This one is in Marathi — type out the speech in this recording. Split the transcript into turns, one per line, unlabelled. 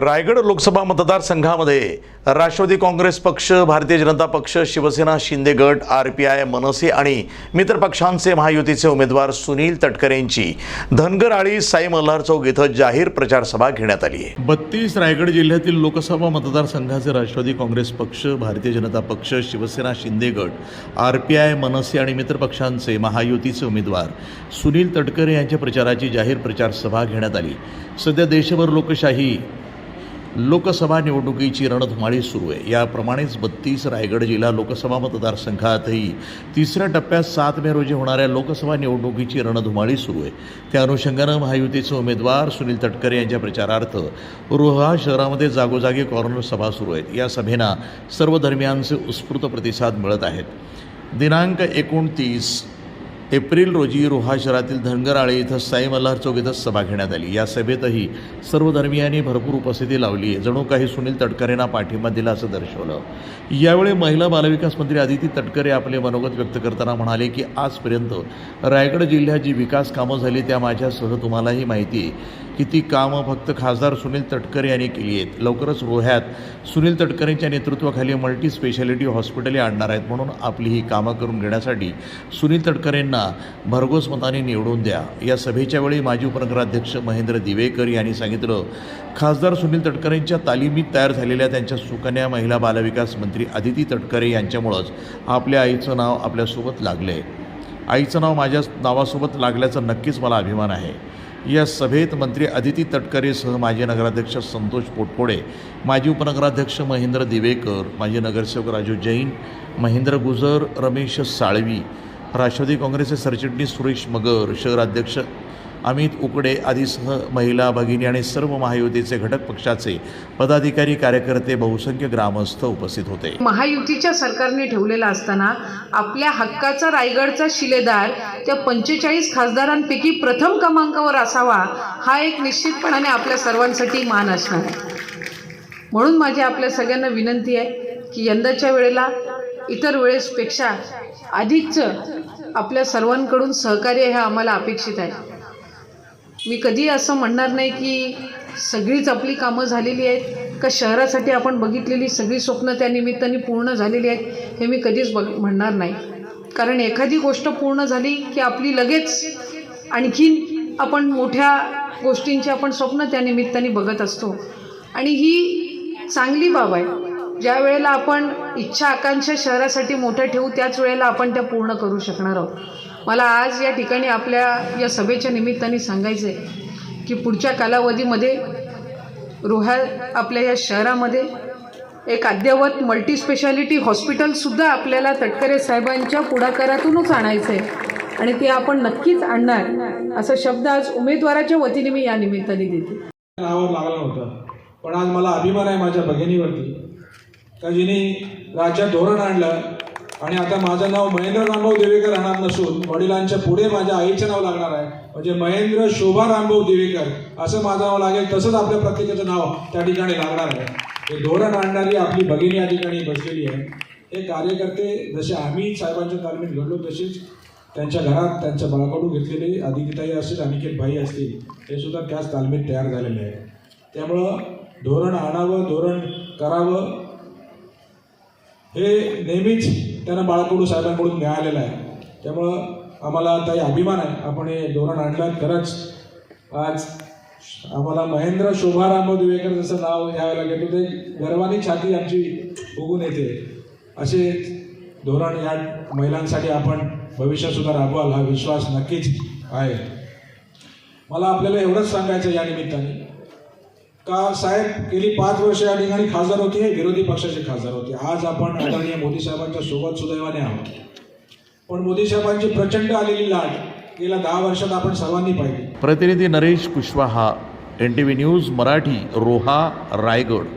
रायगड लोकसभा मतदारसंघामध्ये राष्ट्रवादी काँग्रेस पक्ष भारतीय जनता पक्ष शिवसेना शिंदे गट आर पी आय मनसे आणि मित्र पक्षांचे महायुतीचे उमेदवार सुनील तटकरेंची धनगर आळी साई मल्हार चौक इथं जाहीर प्रचार सभा घेण्यात आली आहे. बत्तीस रायगड जिल्ह्यातील लोकसभा मतदारसंघाचे राष्ट्रवादी काँग्रेस पक्ष भारतीय जनता पक्ष शिवसेना शिंदे गट आर पी आय मनसे आणि मित्र पक्षांचे महायुतीचे उमेदवार सुनील तटकरे यांच्या प्रचाराची जाहीर प्रचार सभा घेण्यात आली. सध्या देशभर लोकशाही लोकसभा निवडणुकीची रणधुमाळी सुरू आहे. याप्रमाणेच बत्तीस रायगड जिल्हा लोकसभा मतदारसंघातही तिसऱ्या टप्प्यात सात मे रोजी होणाऱ्या लोकसभा निवडणुकीची रणधुमाळी सुरू आहे. त्या अनुषंगानं महायुतीचे उमेदवार सुनील तटकरे यांच्या प्रचारार्थ रोहा शहरामध्ये जागोजागी कॉर्नर सभा सुरू आहेत. या सभेना सर्व धर्मियांचे उत्स्फूर्त प्रतिसाद मिळत आहेत. दिनांक एकोणतीस एप्रिल रोजी रोहा शहरातील धनगराळे इथं साई मल्हार चौक इथं सभा घेण्यात आली. या सभेतही सर्व धर्मियांनी भरपूर उपस्थिती लावली आहे. जणू काही सुनील तटकरेंना पाठिंबा दिला असं दर्शवलं. यावेळी महिला बालविकास मंत्री आदिती तटकरे आपले मनोगत व्यक्त करताना म्हणाले की आजपर्यंत रायगड जिल्ह्यात जी विकास कामं झाली त्या माझ्यासह तुम्हालाही माहिती आहे की ती कामं फक्त खासदार सुनील तटकरे यांनी केली आहेत. लवकरच रोह्यात सुनील तटकरेंच्या नेतृत्वाखाली मल्टी स्पेशालिटी हॉस्पिटले आणणार आहेत म्हणून आपली ही कामं करून घेण्यासाठी सुनील तटकरेंना भरघोस मताने निवडून द्या. या सभेच्या वेळी माजी उपनगराध्यक्ष महेंद्र दिवेकर यांनी सांगितलं खासदार सुनील तटकरेंच्या तालिमीत तयार झालेल्या त्यांच्या सुकन्या महिला बालविकास मंत्री आदिती तटकरे यांच्यामुळंच आपल्या आईचं नाव आपल्यासोबत लागलं. आहे आईचं नाव माझ्या नावासोबत लागल्याचा नक्कीच मला अभिमान आहे. या सभेत मंत्री अदिती तटकरेसह माजी नगराध्यक्ष संतोष पोटपोडे माजी उपनगराध्यक्ष महेंद्र दिवेकर माजी नगरसेवक राजू जैन महेंद्र गुजर रमेश साळवी राष्ट्रवादी काँग्रेसचे सरचिटणीस सुरेश मगर शहराध्यक्ष अमित उकडे आदीसह महिला भगिनी आणि सर्व महायुतीचे घटक पक्षाचे पदाधिकारी कार्यकर्ते बहुसंख्य ग्रामस्थ उपस्थित होते.
महायुतीच्या सरकारने ठेवलेला असताना आपल्या हक्काचा रायगडचा शिलेदार त्या पंचेचाळीस खासदारांपैकी प्रथम क्रमांकावर असावा हा एक निश्चितपणाने आपल्या सर्वांसाठी मान असणार आहे. म्हणून माझी आपल्या सगळ्यांना विनंती आहे की यंदाच्या वेळेला इतर वेळेसपेक्षा अधिकचं आपल्या सर्वांकडून सहकार्य हे आम्हाला अपेक्षित आहे. मी कधी असं म्हणणार नाही की सगळीच आपली कामं झालेली आहेत का शहरासाठी आपण बघितलेली सगळी स्वप्न त्या निमित्ताने पूर्ण झालेली आहेत हे मी कधीच बघ म्हणणार नाही. कारण एखादी गोष्ट पूर्ण झाली की आपली लगेच आणखीन आपण मोठ्या गोष्टींची आपण स्वप्न त्या निमित्ताने बघत असतो. आणि ही चांगली बाब आहे. ज्या वेळेला आपण इच्छा आकांक्षा शहरासाठी मोठ्या ठेवू त्याच वेळेला आपण त्या पूर्ण करू शकणार आहोत. मला आज या ठिकाणी आपल्या या सभेच्या निमित्ताने सांगायचं आहे की पुढच्या कालावधीमध्ये रोह्या आपल्या या शहरामध्ये एक अद्ययावत मल्टीस्पेशालिटी हॉस्पिटलसुद्धा आपल्याला तटकरे साहेबांच्या पुढाकारातूनच आणायचं आहे आणि ते आपण नक्कीच आणणार असा शब्द आज उमेदवाराच्या वतीने मी या निमित्ताने देते.
नावावर लागला होता. पण आज मला अभिमान आहे माझ्या भगिनीवरती. का जिने राज्यात धोरण आणलं आणि आता माझं नाव महेंद्र रामभाऊ देवेकर राहणार नसून वडिलांच्या पुढे माझ्या आईचं नाव लागणार आहे. म्हणजे महेंद्र शोभा रामभाऊ देवेकर असं माझं नाव लागेल तसंच आपल्या प्रत्येकाचं नाव त्या ठिकाणी लागणार आहे. हे धोरण आणणारी आपली भगिनी या ठिकाणी बसलेली आहे. हे कार्यकर्ते जसे आम्ही साहेबांच्या तालमीत घडलो तसेच त्यांच्या घरात त्यांच्या बाळाकडून घेतलेले आदित्यताई असेल अनिकेत भाई असतील हे सुद्धा त्याच तालमीत तयार झालेले आहे. त्यामुळं धोरण आणावं धोरण करावं हे नेहमीच त्यांना बाळाकडू साहेबांकडून मिळालेलं आहे. त्यामुळं आम्हाला आता अभिमान आहे. आपण हे धोरण आणलं खरंच. आज आम्हाला महेंद्र शोभाराम दिवेकर जसं नाव घ्यायला घेतो ते गर्वानी छाती आमची उगून येते. असे धोरण या महिलांसाठी आपण भविष्यातसुद्धा राबवाल हा विश्वास नक्कीच आहे. मला आपल्याला एवढंच सांगायचं या निमित्ताने. का साहेब गेली पाच वर्ष या ठिकाणी खासदार होते हे विरोधी पक्षाचे खासदार होते. आज आपण आदरणीय मोदी साहेबांच्या सोबत सुदैवाने आहोत. पण मोदी साहेबांची प्रचंड आलेली लाट गेल्या दहा वर्षात आपण सर्वांनी पाहिली.
प्रतिनिधी Naresh Kushwaha N T V news Marathi Roha Raigad.